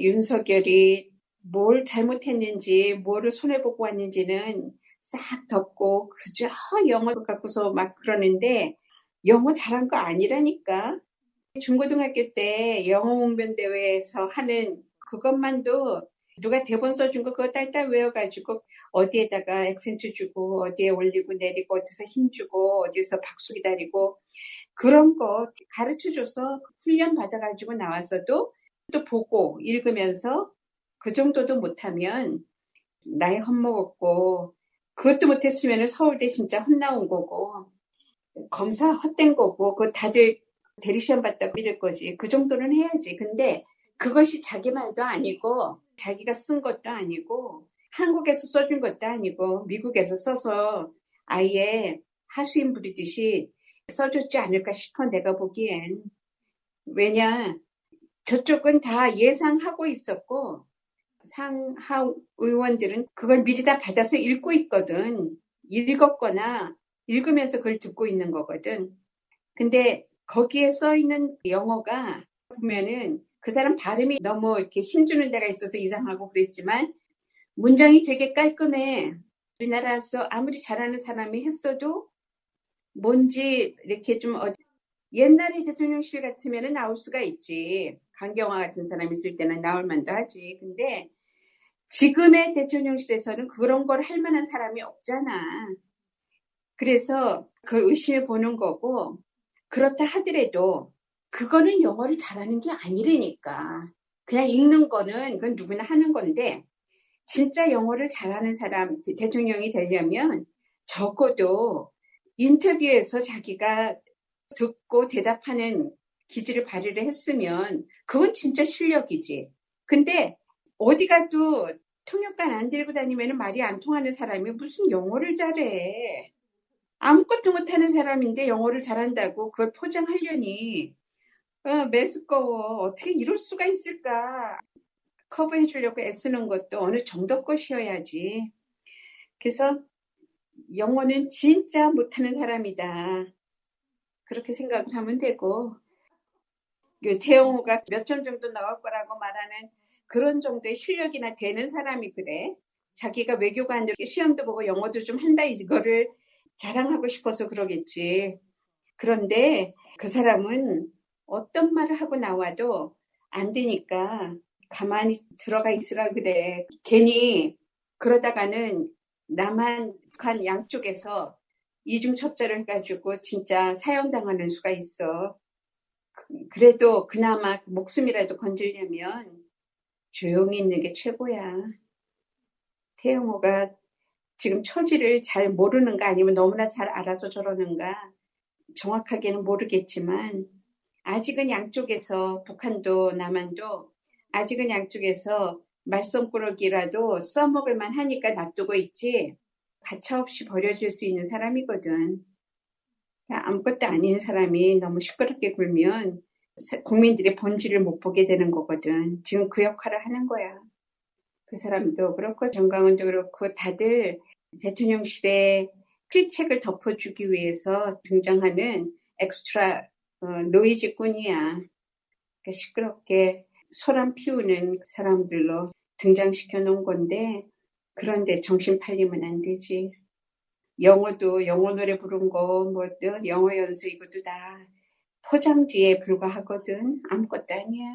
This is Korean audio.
윤석열이 뭘 잘못했는지, 뭐를 손해보고 왔는지는 싹 덮고 그저 영어 갖고서 막 그러는데 영어 잘한 거 아니라니까. 중고등학교 때 영어 홍변 대회에서 하는 그것만도 누가 대본 써준 거 그거 딸딸 외워가지고 어디에다가 액센트 주고 어디에 올리고 내리고 어디서 힘 주고 어디서 박수 기다리고 그런 거 가르쳐줘서 훈련 받아가지고 나와서도 또 보고 읽으면서 그 정도도 못하면 나이 헛먹었고 그것도 못했으면 서울대 진짜 혼나온 거고 검사 헛된 거고 그 다들 대리시험 봤다고 이럴 거지. 그 정도는 해야지. 근데 그것이 자기 말도 아니고 자기가 쓴 것도 아니고 한국에서 써준 것도 아니고 미국에서 써서 아예 하수인 부리듯이 써줬지 않을까 싶어 내가 보기엔. 왜냐 저쪽은 다 예상하고 있었고 상하 의원들은 그걸 미리 다 받아서 읽고 있거든. 읽었거나 읽으면서 그걸 듣고 있는 거거든. 근데 거기에 써 있는 영어가 보면은 그 사람 발음이 너무 이렇게 힘주는 데가 있어서 이상하고 그랬지만 문장이 되게 깔끔해. 우리나라에서 아무리 잘하는 사람이 했어도 뭔지 이렇게 좀 어, 옛날에 대통령실 같으면 나올 수가 있지. 강경화 같은 사람이 있을 때는 나올 만도 하지. 근데 지금의 대통령실에서는 그런 걸 할 만한 사람이 없잖아. 그래서 그걸 의심해 보는 거고, 그렇다 하더라도 그거는 영어를 잘하는 게 아니라니까. 그냥 읽는 거는 그건 누구나 하는 건데, 진짜 영어를 잘하는 사람, 대통령이 되려면 적어도 인터뷰에서 자기가 듣고 대답하는 기질을 발휘를 했으면 그건 진짜 실력이지. 근데 어디 가도 통역관 안 들고 다니면 말이 안 통하는 사람이 무슨 영어를 잘해. 아무것도 못하는 사람인데 영어를 잘한다고 그걸 포장하려니 어, 매스꺼워. 어떻게 이럴 수가 있을까. 커버해 주려고 애쓰는 것도 어느 정도 것이어야지. 그래서 영어는 진짜 못하는 사람이다. 그렇게 생각을 하면 되고 태영호가 몇 점 정도 나올 거라고 말하는 그런 정도의 실력이나 되는 사람이 그래. 자기가 외교관들 시험도 보고 영어도 좀 한다 이거를 자랑하고 싶어서 그러겠지. 그런데 그 사람은 어떤 말을 하고 나와도 안 되니까 가만히 들어가 있으라 그래. 괜히 그러다가는 남한 북한 양쪽에서 이중첩자를 해가지고 진짜 사형당하는 수가 있어. 그래도 그나마 목숨이라도 건지려면 조용히 있는 게 최고야. 태영호가 지금 처지를 잘 모르는가 아니면 너무나 잘 알아서 저러는가 정확하게는 모르겠지만 아직은 양쪽에서 북한도 남한도 아직은 양쪽에서 말썽꾸러기라도 써먹을 만 하니까 놔두고 있지 가차없이 버려줄 수 있는 사람이거든. 아무것도 아닌 사람이 너무 시끄럽게 굴면 국민들의 본질을 못 보게 되는 거거든. 지금 그 역할을 하는 거야. 그 사람도 그렇고 정강훈도 그렇고 다들 대통령실의 필책을 덮어주기 위해서 등장하는 엑스트라 어, 노이즈꾼이야. 그러니까 시끄럽게 소란 피우는 사람들로 등장시켜 놓은 건데 그런데 정신 팔리면 안 되지. 영어도 영어 노래 부른 거, 뭐 영어 연수 이것도 다 포장지에 불과하거든. 아무것도 아니야.